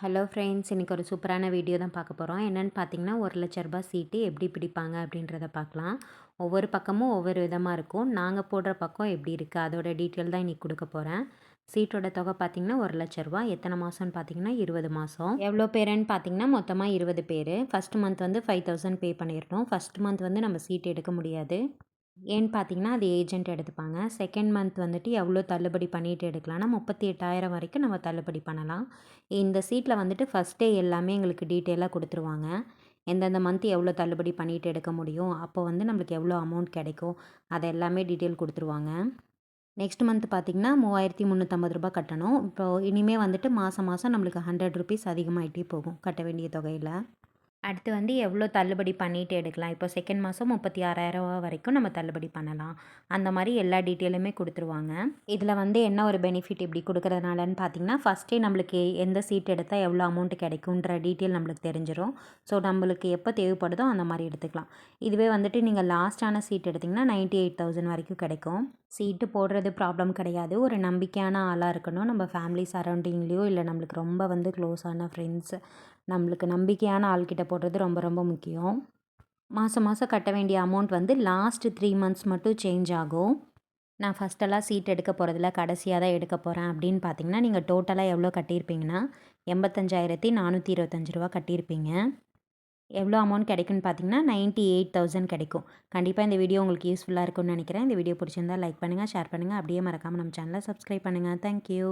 Hello friends இன்றைக்கி ஒரு சூப்பரான வீடியோ தான் பார்க்க போகிறோம் என்னென்னு பார்த்தீங்கன்னா ஒரு லட்ச ரூபா சீட்டு எப்படி பிடிப்பாங்க அப்படின்றத பார்க்கலாம். ஒவ்வொரு பக்கமும் ஒவ்வொரு விதமாக இருக்கும். நாங்கள் போடுற பக்கம் எப்படி இருக்குது அதோட டீட்டெயில் தான் இன்றைக்கி கொடுக்க போகிறேன் சீட்டோட தொகை பார்த்திங்கன்னா ஒரு லட்ச ரூபா எத்தனை மாதம்னு பார்த்தீங்கன்னா இருபது மாதம் எவ்வளோ பேருன்னு பார்த்தீங்கன்னா மொத்தமாக இருபது பேர். ஃபஸ்ட் மந்த் வந்து ஃபைவ் தௌசண்ட் பே பண்ணிடணும். ஃபஸ்ட் மந்த் வந்து நம்ம சீட் எடுக்க முடியாது. ஏன்னு பார்த்தீங்கன்னா அது ஏஜென்ட் எடுத்துப்பாங்க. செகண்ட் மந்த் வந்துட்டு எவ்வளோ தள்ளுபடி பண்ணிட்டு எடுக்கலாம்னா முப்பத்தி எட்டாயிரம் வரைக்கும் நம்ம தள்ளுபடி பண்ணலாம். இந்த சீட்டில் வந்துட்டு ஃபஸ்ட்டே எல்லாமே எங்களுக்கு டீட்டெயிலாக கொடுத்துருவாங்க. எந்தெந்த மந்த் எவ்வளோ தள்ளுபடி பண்ணிட்டு எடுக்க முடியும் அப்போ வந்து நம்மளுக்கு எவ்வளோ அமௌண்ட் கிடைக்கும் அதை எல்லாமே டீட்டெயில் கொடுத்துருவாங்க. நெக்ஸ்ட் மந்த் பார்த்திங்கன்னா மூவாயிரத்தி முந்நூற்றம்பது ரூபா கட்டணும். இப்போது இனிமேல் வந்துட்டு மாதம் மாதம் நம்மளுக்கு ஹண்ட்ரட் ருபீஸ் அதிகமாகிட்டே போகும் கட்ட வேண்டிய தொகையில். அடுத்து வந்து எவ்வளோ தள்ளுபடி பண்ணிட்டு எடுக்கலாம். இப்போ செகண்ட் மாதம் முப்பத்தி ஆறாயிரரூவா வரைக்கும் நம்ம தள்ளுபடி பண்ணலாம். அந்த மாதிரி எல்லா டீட்டெயிலுமே கொடுத்துருவாங்க. இதில் வந்து என்ன ஒரு பெனிஃபிட் இப்படி கொடுக்குறதுனாலன்னு பார்த்தீங்கன்னா ஃபஸ்ட்டே நம்மளுக்கு எந்த சீட் எடுத்தால் எவ்வளோ அமௌண்ட் கிடைக்குன்ற டீட்டெயில் நம்மளுக்கு தெரிஞ்சிடும் ஸோ நம்மளுக்கு எப்போ தேவைப்படுதோ அந்த மாதிரி எடுத்துக்கலாம். இதுவே வந்துட்டு நீங்கள் லாஸ்ட்டான சீட் எடுத்திங்கன்னா நைன்ட்டி எயிட் தௌசண்ட் வரைக்கும் கிடைக்கும். சீட்டு போடுறது ப்ராப்ளம் கிடையாது. ஒரு நம்பிக்கையான ஆளாக இருக்கணும். நம்ம ஃபேமிலி சரௌண்டிங்லேயோ இல்லை நம்மளுக்கு ரொம்ப வந்து க்ளோஸான ஃப்ரெண்ட்ஸ் நம்மளுக்கு நம்பிக்கையான ஆள்கிட்ட போடுறது ரொம்ப ரொம்ப முக்கியம். மாதம் மாதம் கட்ட வேண்டிய அமௌண்ட் வந்து லாஸ்ட்டு த்ரீ மந்த்ஸ் மட்டும் சேஞ்ச் ஆகும். நான் ஃபஸ்ட்டெல்லாம் சீட் எடுக்க போகிறதில்ல கடைசியாக தான் எடுக்க போகிறேன் அப்படின்னு பார்த்தீங்கன்னா நீங்கள் டோட்டலாக எவ்வளோ கட்டியிருப்பீங்கன்னா எண்பத்தஞ்சாயிரத்தி நானூற்றி இருபத்தஞ்சி ரூபா கட்டியிருப்பீங்க. எவ்வளோ அமௌண்ட் கிடைக்குன்னு பார்த்தீங்கன்னா நைன்ட்டி எயிட் தௌசண்ட் கிடைக்கும். கண்டிப்பாக இந்த வீடியோ உங்களுக்கு யூஸ்ஃபுல்லாக இருக்கும்னு நினைக்கிறேன். இந்த வீடியோ பிடிச்சிருந்தால் லைக் பண்ணுங்கள் ஷேர் பண்ணுங்கள் அப்படியே மறக்காமல் நம்ம சேனலை சப்ஸ்கிரைப் பண்ணுங்கள் தேங்க்யூ